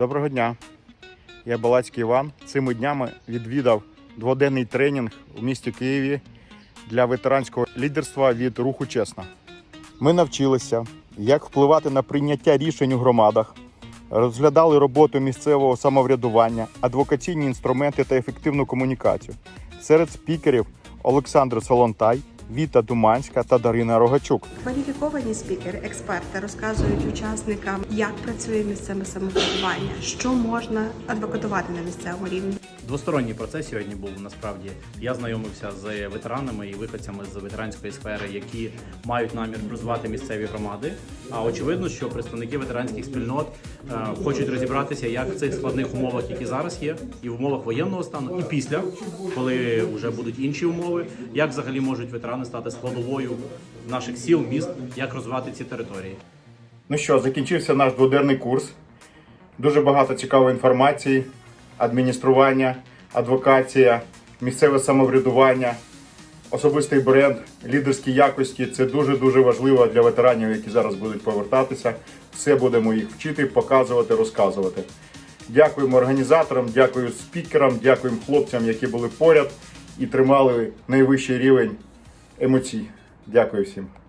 Доброго дня. Я Балацький Іван. Цими днями відвідав дводенний тренінг у місті Києві для ветеранського лідерства від руху Чесно. Ми навчилися, як впливати на прийняття рішень у громадах, розглядали роботу місцевого самоврядування, адвокаційні інструменти та ефективну комунікацію. Серед спікерів Олександр Солонтай, Віта Думанська та Дарина Рогачук. Кваліфіковані спікери, експерти розказують учасникам, як працює місцеве самоврядування, що можна адвокатувати на місцевому рівні. Двосторонній процес сьогодні був насправді. Я знайомився з ветеранами і виходцями з ветеранської сфери, які мають намір розвивати місцеві громади. А очевидно, що представники ветеранських спільнот е, хочуть розібратися, як в цих складних умовах, які зараз є, і в умовах воєнного стану, і після, коли вже будуть інші умови, як взагалі можуть ветерани стати складовою наших сіл, міст, як розвивати ці території. Ну що, закінчився наш дводенний курс. Дуже багато цікавої інформації, адміністрування, адвокація, місцеве самоврядування, особистий бренд, лідерські якості. Це дуже-дуже важливо для ветеранів, які зараз будуть повертатися. Все будемо їх вчити, показувати, розказувати. Дякуємо організаторам, дякую спікерам, дякуємо хлопцям, які були поряд і тримали найвищий рівень емоцій. Дякую всім.